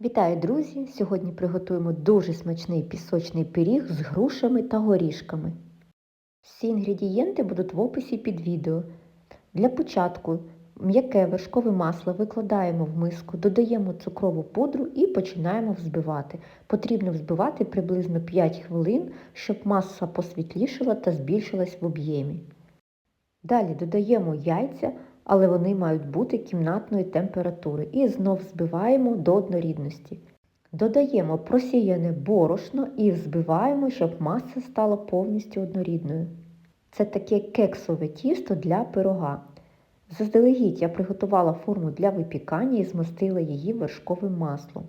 Вітаю, друзі! Сьогодні приготуємо дуже смачний пісочний пиріг з грушами та горішками. Всі інгредієнти будуть в описі під відео. Для початку м'яке вершкове масло викладаємо в миску, додаємо цукрову пудру і починаємо взбивати. Потрібно взбивати приблизно 5 хвилин, щоб маса посвітлішала та збільшилась в об'ємі. Далі додаємо яйця, але вони мають бути кімнатної температури і знов збиваємо до однорідності. Додаємо просіяне борошно і взбиваємо, щоб маса стала повністю однорідною. Це таке кексове тісто для пирога. Заздалегідь я приготувала форму для випікання і змастила її вершковим маслом.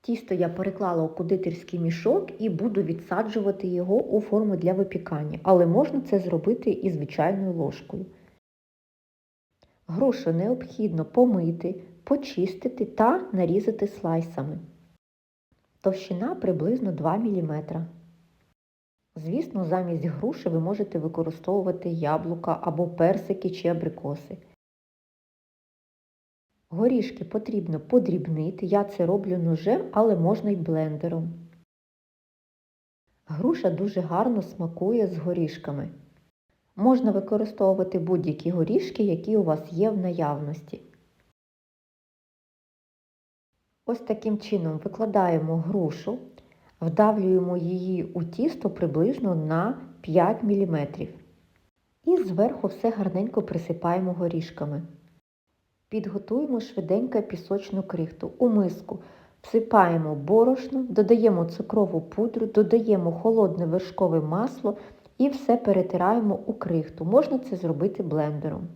Тісто я переклала у кондитерський мішок і буду відсаджувати його у форму для випікання, але можна це зробити і звичайною ложкою. Грушу необхідно помити, почистити та нарізати слайсами. Товщина приблизно 2 мм. Звісно, замість груші ви можете використовувати яблука або персики чи абрикоси. Горішки потрібно подрібнити, я це роблю ножем, але можна й блендером. Груша дуже гарно смакує з горішками. Можна використовувати будь-які горішки, які у вас є в наявності. Ось таким чином викладаємо грушу, вдавлюємо її у тісто приблизно на 5 мм. І зверху все гарненько присипаємо горішками. Підготуємо швиденько пісочну крихту у миску. Всипаємо борошно, додаємо цукрову пудру, додаємо холодне вершкове масло і все перетираємо у крихту. Можна це зробити блендером.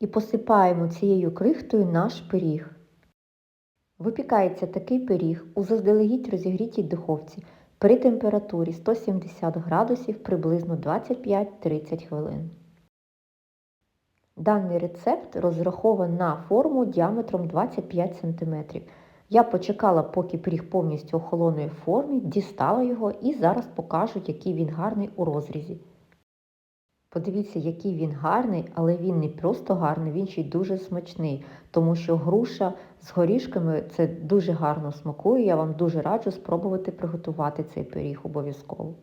І посипаємо цією крихтою наш пиріг. Випікається такий пиріг у заздалегідь розігрітій духовці при температурі 170 градусів приблизно 25-30 хвилин. Даний рецепт розрахований на форму діаметром 25 см. Я почекала, поки пиріг повністю охолоної формі, дістала його і зараз покажу, який він гарний у розрізі. Подивіться, який він гарний, але він не просто гарний, він ще й дуже смачний, тому що груша з горішками це дуже гарно смакує. Я вам дуже раджу спробувати приготувати цей пиріг обов'язково.